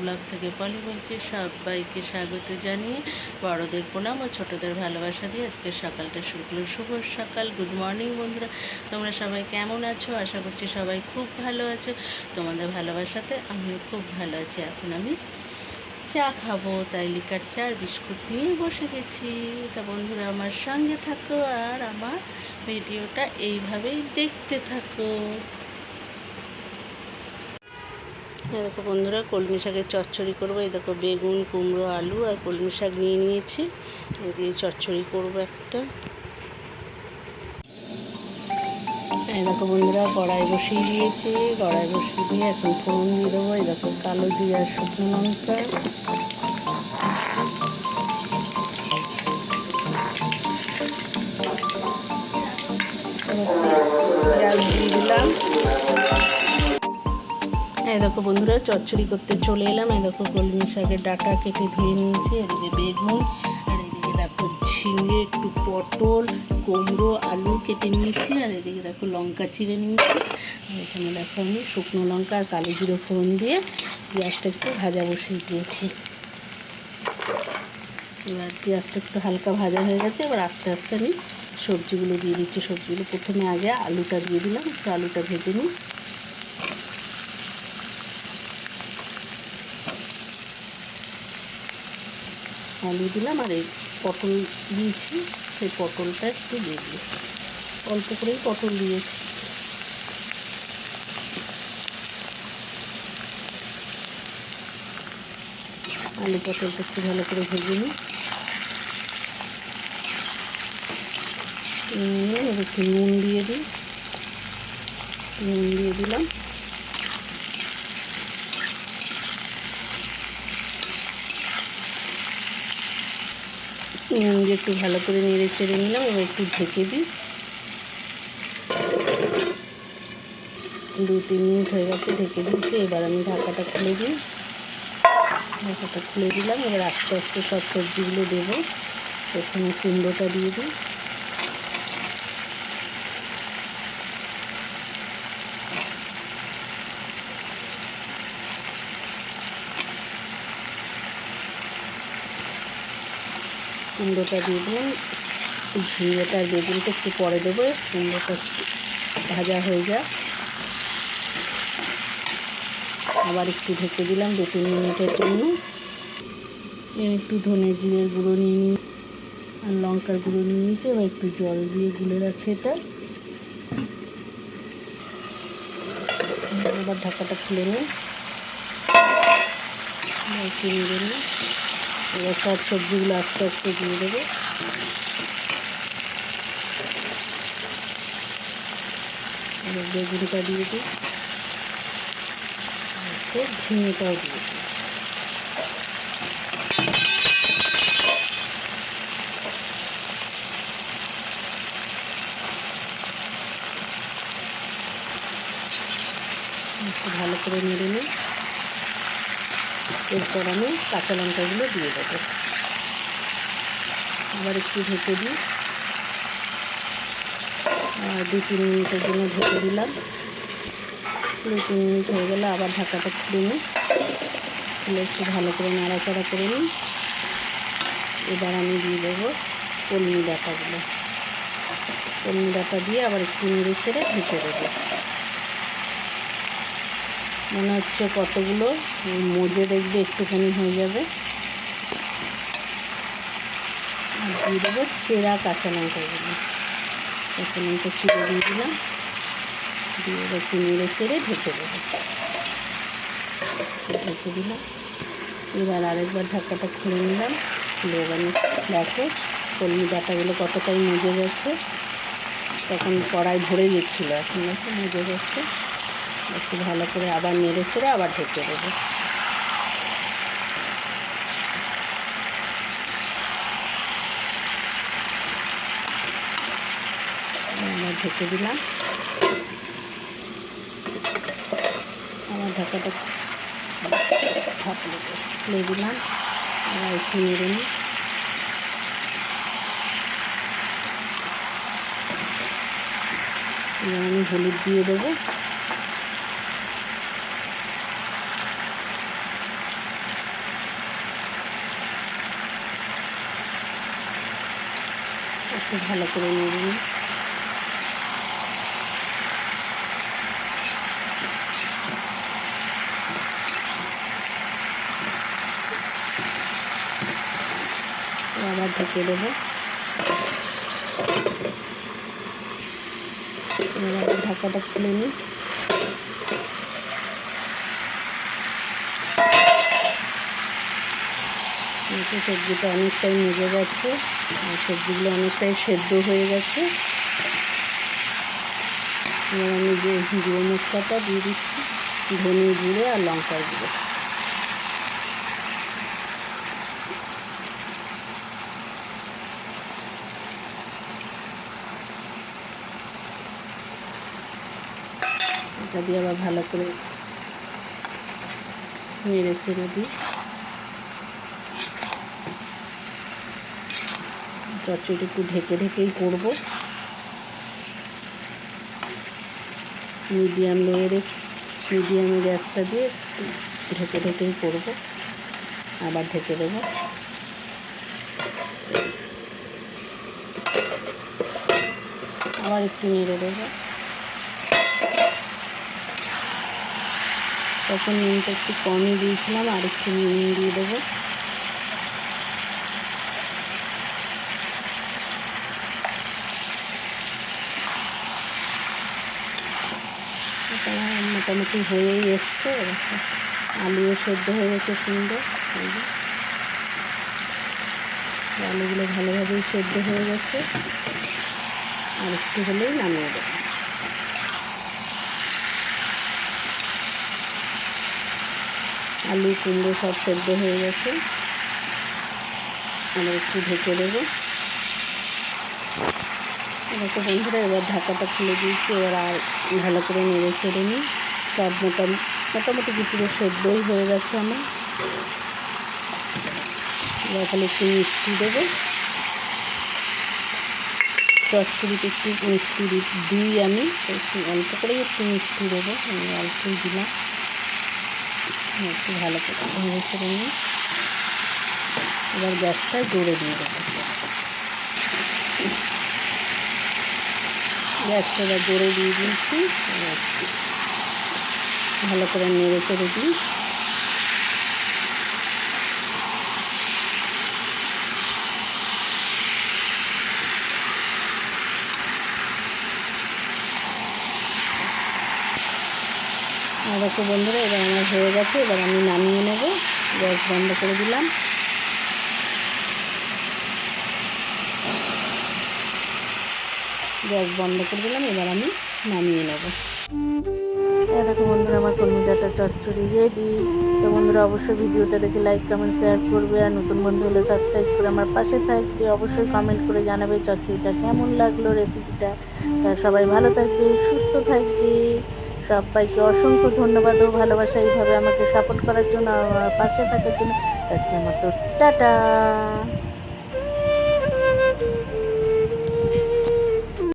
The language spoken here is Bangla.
ব্লগ থেকে পলি বলছি সবাইকে স্বাগত জানিয়ে বড়দের প্রণাম ও ছোটদের ভালোবাসা দিয়ে আজকে সকালটা শুরু করল। শুভ সকাল গুড মর্নিং বন্ধুরা। তোমরা সবাই কেমন আছো? আশা করছি সবাই খুব ভালো আছো। তোমাদের ভালোবাসাতে আমিও খুব ভালো আছি। এখন আমি চা খাব, তাই লিকার চা আর বিস্কুট নিয়ে বসে গেছি। তা বন্ধুরা, আমার সঙ্গে থাকো আর আমার ভিডিওটা এইভাবেই দেখতে থাকো। দেখো বন্ধুরা, কলমি শাকের চচ্চড়ি করব। এই দেখো বেগুন, কুমড়ো, আলু আর কলমি শাক নিয়ে নিয়েছি। এই দিয়ে চচ্চড়ি করব একটা। এই দেখো বন্ধুরা, কড়াই বসিয়ে দিয়েছি। কড়াই বসিয়ে দিয়ে এখন ফোড়ন দিয়ে দেবো। এই দেখো কালো জিরা শুকনো লঙ্কা। পেঁয়াজ দিয়ে দিলাম। এই দেখো বন্ধুরা, চচ্চড়ি করতে চলে এলাম। এই দেখো কলমি শাকের ডাটা কেটে ধুয়ে নিয়েছি এদিকে বেগুন, আর এদিকে দেখো ঝিঙে, একটু পটল, কুমড়ো, আলু কেটে নিয়েছি, আর এদিকে দেখো লঙ্কা চিড়ে নিয়েছি। আর এখানে দেখো আমি শুকনো লঙ্কা আর কালো জিরো ফোড়ন দিয়ে পেঁয়াজটা একটু ভাজা বসিয়ে দিয়েছি। এবার পেঁয়াজটা একটু হালকা ভাজা হয়ে গেছে, এবার আস্তে আস্তে আমি সবজিগুলো দিয়ে দিচ্ছি। সবজিগুলো প্রথমে আগে আলুটা দিয়ে দিলাম, একটু আলুটা ভেজে নিই। আলু দিলাম আর এই পটল দিয়েছি। সেই পটলটা একটু দিয়ে দিই অল্প করেই পটল দিয়েছি। আলু পটলটা একটু ভালো করে ভেজে নিই। নিয়ে একটু নুন দিয়ে দিই। নুন দিয়ে দিলাম। নুন দিয়ে একটু ভালো করে নেড়ে চেড়ে নিলাম, এবার একটু ঢেকে দিই। দু, তিন মিনিট হয়ে গেছে ঢেকে দিয়েছি, এবার আমি ঢাকাটা খুলে দিই। ঢাকাটা খুলে দিলাম, এবার আস্তে আস্তে সব সবজিগুলো দেবো। প্রথমে কুমড়োটা দিয়ে দিই। কুমড়োটা দিয়ে দিলাম। ঝিঙেটা বেগুনটা একটু পরে দেবো। কুমড়োটা ভাজা হয়ে যায় আবার একটু ঢেকে দিলাম দু তিন মিনিটের জন্য। একটু ধনে জিরের গুঁড়ো নিয়ে নিই আর লঙ্কার গুঁড়ো নিয়ে নিয়েছি। এবার একটু জল দিয়ে গুলে রাখি এটা। এবার ঢাকাটা খুলে নিই। একটু এবার সব সবজিগুলো আস্তে আস্তে দিয়ে দেবো। বেগুনটা দিয়ে দিই। ঝিঙেটাও দিয়ে দিই। ভালো করে নেড়ে নিই। এরপর আমি কাঁচা লঙ্কাগুলো দিয়ে দেবো। আবার একটু ঢেকে দিই। আর দু তিন মিনিটের জন্য ঢেকে দিলাম। দু তিন মিনিট হয়ে গেলে আবার ঢাকাটা খুলে নিই। খুলে একটু ভালো করে নাড়াচাড়া করে নিই। এবার আমি দিয়ে দেবো কলমি ডাটাগুলো। কলমি ডাটা দিয়ে আবার একটু নেড়ে ছেড়ে ঢেকে দেবো। মনে হচ্ছে কতগুলো মজে দেখবে একটুখানি হয়ে যাবে। দিয়ে দেবো চেরা কাঁচা লঙ্কাগুলো। কাঁচা লঙ্কা ছিঁড়ে দিয়ে দিলাম। দিয়ে এবার একটু নেড়ে চেড়ে ঢেকে দেবো। ঢেকে দিলাম। এবার আরেকবার ঢাকাটা খুলে নিলাম। খুলে এবার দেখো কলমি ডাটাগুলো কতটাই মজে গেছে। তখন কড়াই ভরে গেছিল, এখন দেখো মজে গেছে। একটু ভালো করে আবার নেড়ে ছেড়ে আবার ঢেকে দেবো। আবার ঢেকে দিলাম। আবার ঢাকাটা ঢাকলে খুলে দিলাম। আবার একটু নেড়ে নিই। আমি হলুদ দিয়ে দেবো। একটু ভালো করে নেড়ে নিই। আবার ঢেকে দেবো। ঢাকাটা খুলে নিই। নিচে সবজিটা অনেকটাই মেজে গেছে, আর সবজিগুলো অনেকটাই সেদ্ধ হয়ে গেছে। এবার আমি যে জিরে মশলাটা দিয়ে দিচ্ছি, ধনে জিরে আর লঙ্কার গুঁড়ো। এটা দিয়ে আবার ভালো করে নেড়ে চেড়ে দিই। চচ্চড়ি একটু ঢেকে ঢেকেই করব। মিডিয়াম লেয়ারে, মিডিয়ামে গ্যাসটা দিয়ে ঢেকে ঢেকেই করব। আবার ঢেকে দেবো। আবার একটু নেড়ে দেবো। তখন নুনটা একটু কমই দিয়েছিলাম, আর একটু নুন দিয়ে দেবো এটা মোটামুটি হয়েই এসছে, আলুও সেদ্ধ হয়ে গেছে সুন্দর আলুগুলো ভালোভাবেই সেদ্ধ হয়ে গেছে। আর একটু হলেই নামিয়ে দেবো। আলু, কুমড়ো সব সেদ্ধ হয়ে গেছে। আবার একটু ঢেকে দেবো। দেখো বন্ধুরা, এবার ঢাকাটা খুলে দিয়েছি। এবার আর ভালো করে নেড়ে ছেড়ে নিই। সব মোটামুটি মোটামুটি পুরো সেদ্ধই হয়ে গেছে আমার। খালি একটু মিষ্টি দেবো। চচ্চড়িতে একটু মিষ্টি দিই আমি। একটু অল্প করেই একটু মিষ্টি দেবো। আমি অল্পই দিলাম। একটু ভালো করে নিই এবার গ্যাসটা জোরে দিয়ে দেবো। গ্যাসটা এবার জোরে দিয়ে দিয়েছি। ভালো করে নেড়ে চেড়ে দিই। আর বন্ধুরা, এবার আমার হয়ে গেছে, এবার আমি নামিয়ে নেব। গ্যাস বন্ধ করে দিলাম। গ্যাস বন্ধ করে দিলাম, এবার আমি নামিয়ে নেব। দেখো বন্ধুরা আমার কলমি ডাটা চচ্চড়ি রেডি তো বন্ধুরা অবশ্যই ভিডিওটা দেখে লাইক কমেন্ট শেয়ার করবে। আর নতুন বন্ধু হলে সাবস্ক্রাইব করে আমার পাশে থাকবে। অবশ্যই কমেন্ট করে জানাবে চচ্চড়িটা কেমন লাগল রেসিপিটা তা সবাই ভালো থাকবে, সুস্থ থাকবে। সবাইকে অসংখ্য ধন্যবাদ ও ভালোবাসা এইভাবে আমাকে সাপোর্ট করার জন্য, আমার পাশে থাকার জন্য। আমার তো টাটা।